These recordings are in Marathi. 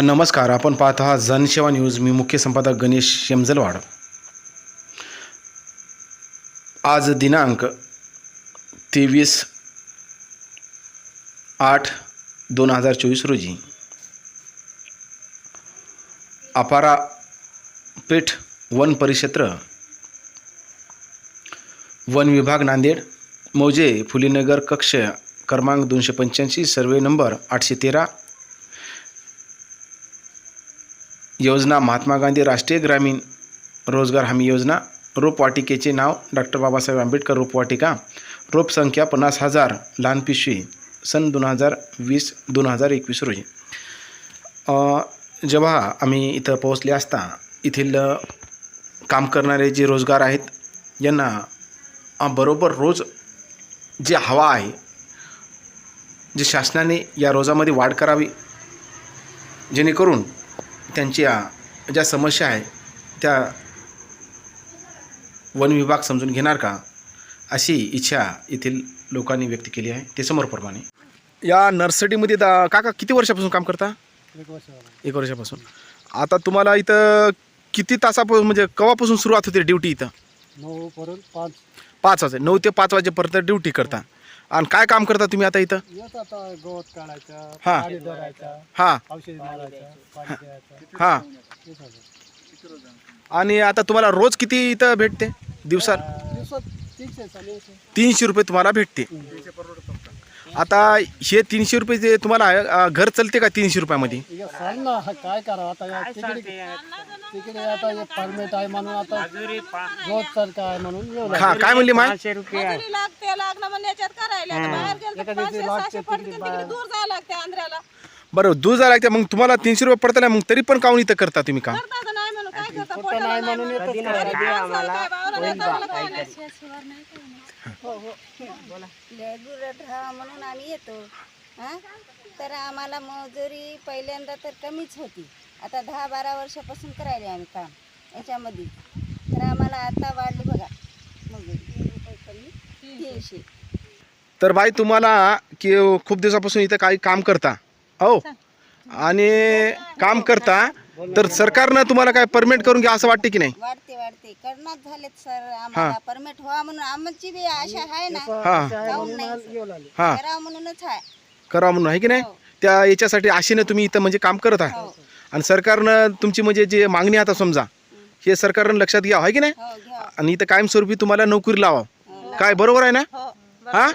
नमस्कार. आपण पाहत आहात जनसेवा न्यूज. मी मुख्य संपादक गणेश शेमजलवाड. आज दिनांक तेवीस आठ दोन हजार चोवीस रोजी अपारा पेठ वन परिक्षेत्र वन विभाग नांदेड मौजे फुलेनगर कक्ष क्रमांक दोनशे पंच्याऐंशी सर्वे नंबर आठशे तेरा योजना महात्मा गांधी राष्ट्रीय ग्रामीण रोजगार हमी योजना रोपवाटिकेचे नाव डॉक्टर बाबासाहेब आंबेडकर रोपवाटिका रोप संख्या पन्नास हजार लहान पिशवी सन दोन हजार वीस दोन हजार एकवीस रोजी. जेव्हा आम्ही इथं पोहोचले असता येथील काम करणारे जे रोजगार आहेत यांना बरोबर रोज जे हवा आहे जे शासनाने या रोजामध्ये वाढ करावी जेणेकरून त्यांच्या ज्या समस्या आहे त्या वन विभाग समजून घेणार का? अशी इच्छा येथील लोकांनी व्यक्त केली आहे. ते समोरप्रमाणे या नर्सरीमध्ये दा काका किती वर्षापासून काम करता? एक वर्ष झालं एक वर्षापासून. आता तुम्हाला इथं किती तासापासून म्हणजे केव्हापासून सुरुवात होते ड्युटी इथं? नऊ पर्यंत पाच. पाच वाजे नऊ ते पाच वाजेपर्यंत ड्युटी करता. आणि काय काम करता तुम्ही आता इथं? येत आता गवत काढायचं हा. पाणी धरायचं हां. औषध मारायचं पाणी द्यायचं. हां. हे सगळं. आणि आता तुम्हाला रोज किती इथं भेटते? दिवसात? तीनशे रुपये तुम्हाला भेटते. आता हे तीनशे रुपये जे तुम्हाला आहे, अं, घर चालते का तीनशे रुपयामध्ये? इక सांग ना हा काय करावं? आता या तिकडे तिकडे आता एक परमिट आहे म्हणून आता गवत चालका आहे म्हणून येऊ लागले. हा काय म्हणली माय? मजुरी लागते लागणं म्हणजे याच्यात करायला आता बाहेर गेलं तर पाचशे सहाशे पडते तिकडे दूर जायला लागते आंध्राला. बरं दूध जायला लागते मग तुम्हाला तीनशे रुपये पडता मग तरी पण काऊन इथं करता तुम्ही काम? करता का नाही म्हणून काय करता? कुठं नाही म्हणून येतच गरीब माणसाला काय भावाला नाही चांगलं काय नाही. लय दूर राहा म्हणून आम्ही येतो. हां? तर आम्हाला मजुरी पहिल्यांदा तर कमीच होती. आता दहा बारा वर्षापासून करायला आम्ही काम याच्यामध्ये. तर आम्हाला आता वाढली बघा. मजुरी. कमी तीनशे. तर बाई तुम्हाला की खूप दिवसापासून इथं काही काम करता? हो? आणि काम करता तर सरकारनं तुम्हाला काय परमिट करून घ्या असं वाटते की नाही? वाढते करणार झालेत सर आम्हाला. परमिट व्हा म्हणून आमची बी आशा आहे ना. हां. नाही. हां. करावं म्हणूनच आहे. करा म्हणून आहे की नाही? त्या याच्यासाठी आशेनं तुम्ही इथं म्हणजे काम करत आहे आणि सरकारनं तुमची म्हणजे जे मागणी आता समजा हे सरकारनं लक्षात घ्यावं आहे की नाही? हो घ्या आणि इथं कायमस्वरूपी तुम्हाला नोकरी लावावं. काय बरोबर आहे ना? हा.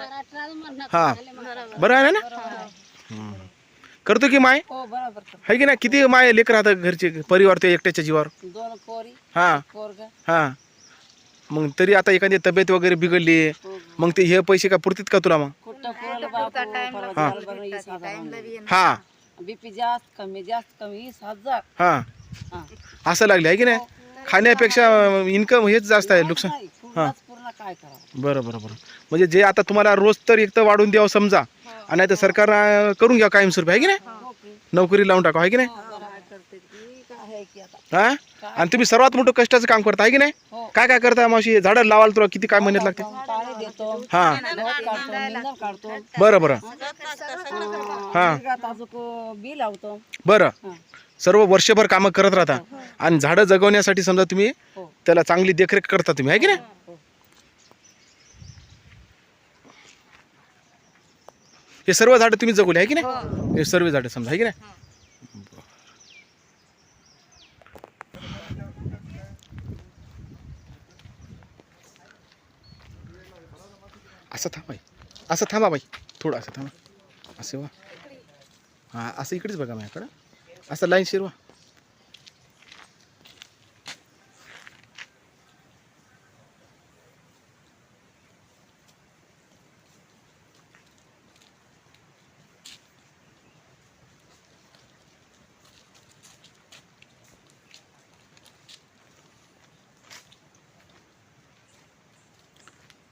हा? बरं आहे ना. करतो की माय? हो बरोबर. आहे की नाही? किती माय लेकर राहतात घरचे परिवार ते एकट्याच्या जीवावर? दोन कोरी हा. पोरग. हा. मग तरी आता एखादी तब्येत वगैरे बिघडली मग ते हे पैसे का पुरतील का तुला मग? कुठं पुरलं बापू. हा. बीपी जास्त कमी जास्त कमी वीस हजार. हा. हा. असं लागले आहे की नाही? खाण्यापेक्षा इन्कम हेच जास्त आहे नुकसान. नाही, पूर्णच पूर्ण काय करावं? बरं बरं बरं. म्हणजे जे आता तुम्हाला रोज तर एक तर वाढून द्यावं समजा. आणि आता सरकार अं, करून घ्या कायमस्वरूपी आहे की नाही? नोकरी लावून टाका आहे की नाही? काय करते ती, काय आहे की आता. हा? आणि तुम्ही सर्वात मोठं कष्टाचं काम करता आहे की नाही? काय काय करता मावशी? झाडं लावायला तुला किती काय महिन्यात लागते? हा काढतो बरं बरं. हा. बरं. हा. सर्व वर्षभर कामं करत राहता. आणि झाडं जगवण्यासाठी समजा तुम्ही हो. त्याला चांगली देखरेख करता तुम्ही आहे की नाही? हे सर्व झाडं तुम्ही जगवली आहे की नाही? हे सर्व झाडं समजा आहे की नाही? असं थांबा बाई. असं थांबा बाई. थोडं असं थांबा. असं वा. हां असं इकडेच बघा माझ्याकडं. असं लाईन शिरवा.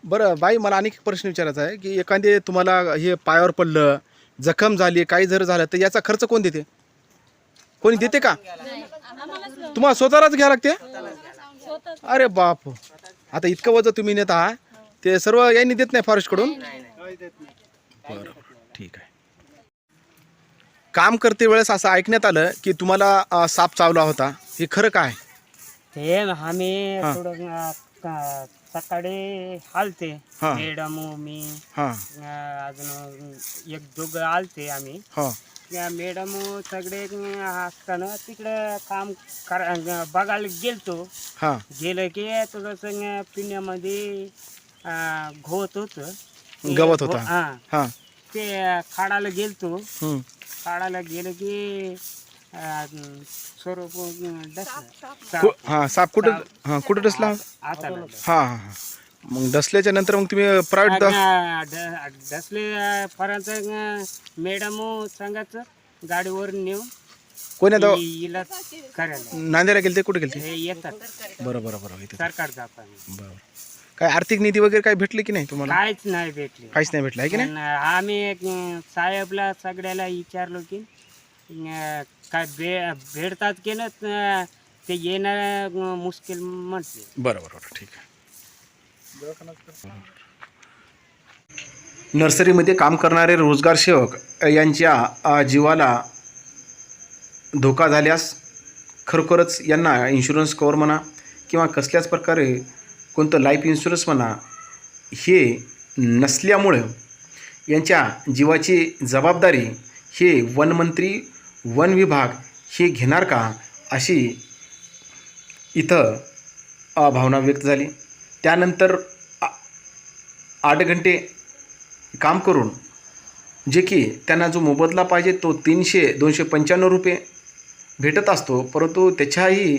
बरं बाई मला आणखी प्रश्न विचारायचा आहे की एखादे तुम्हाला हे पायावर पडलं जखम झाली काही जर झालं तर याचा खर्च कोण देते? कोणी देते का? तुम्हाला स्वतःलाच घ्यावं लागते? अरे बाप. आता इतकं वजन तुम्ही नेत आहात ते सर्व यांनी देत नाही फॉरेस्टकडून? काही देत नाही बरं ठीक आहे. काम करते वेळेस असं ऐकण्यात आलं की तुम्हाला साप चावला होता. हे खरं काय? ते आम्ही सकाळी आलते. हा. मॅडम मी हां. अं, अजून एक दोघं आलते आम्ही. हो. त्या मॅडम सगळे असताना तिकडे काम करा बघायला गेलतो. हां. गेलं की थोडंसं पिण्यामध्ये अं, घोत होतं. गवत होता. हा. हां. ते खाडाला गेलतो. खाडाला गेलं की डसलं. साप. कु- हां साप कुठं हां कुठं डसला? आता. हां हां हां. मग डसल्याच्या नंतर मग तुम्ही प्रायव्हेट दसले पर्यंत मॅडम सांगायचं गाडीवर नेऊन कोण्या दवा इलाज करायला. नांदेडला गेलते कुठे गेलते? हे येतात. बरं बरं बरं इथे. सरकार जाताना बरं. काय आर्थिक निधी वगैरे काय भेटली की नाही तुम्हाला? काहीच नाही भेटले. काहीच नाही भेटलं आहे की नाही? पण आम्ही एक, अं, साहेबला सगळ्याला विचारलो की काय भे भेटतात की ना ते येणं मुश्किल म्हटले बरं बरोबर ठीक आहे. नर्सरीमध्ये काम करणारे रोजगार सेवक यांच्या जीवाला धोका झाल्यास खरोखरच यांना इन्शुरन्स कवर म्हणा किंवा कसल्याच प्रकारे कोणतं लाईफ इन्शुरन्स म्हणा हे नसल्यामुळं यांच्या जीवाची जबाबदारी हे वनमंत्री वन विभाग हे घेणार का अशी इथं भावना व्यक्त झाली. त्यानंतर आ- आठ घंटे काम करून जे की त्यांना जो मोबदला पाहिजे तो तीनशे दोनशे पंच्याण्णव रुपये भेटत असतो. परंतु त्याच्याही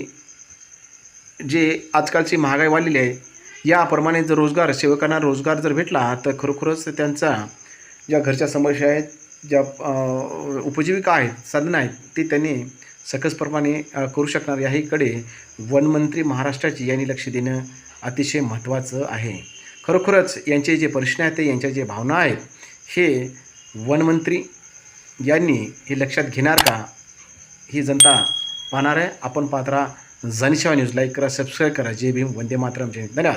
जे आजकालची महागाई वाढलेली आहे याप्रमाणे जर रोजगार सेवकांना रोजगार जर भेटला तर खरोखरच त्यांचा ज्या घरच्या समस्या आहेत ज्या उपजीविका आहेत साधनं आहेत ते त्यांनी सकसप्रमाणे करू शकणार. याहीकडे वनमंत्री महाराष्ट्राची यांनी लक्ष देणं अतिशय महत्त्वाचं आहे. खरोखरच यांचे जे प्रश्न आहेत ते यांच्या जे भावना आहेत हे वनमंत्री यांनी हे लक्षात घेणार का? ही जनता पाहणार आहे. आपण पात्रा जनसेवा न्यूज लाईक करा सबस्क्राईब करा. जय भीम. वंदे मातरम. जय धन्यवाद.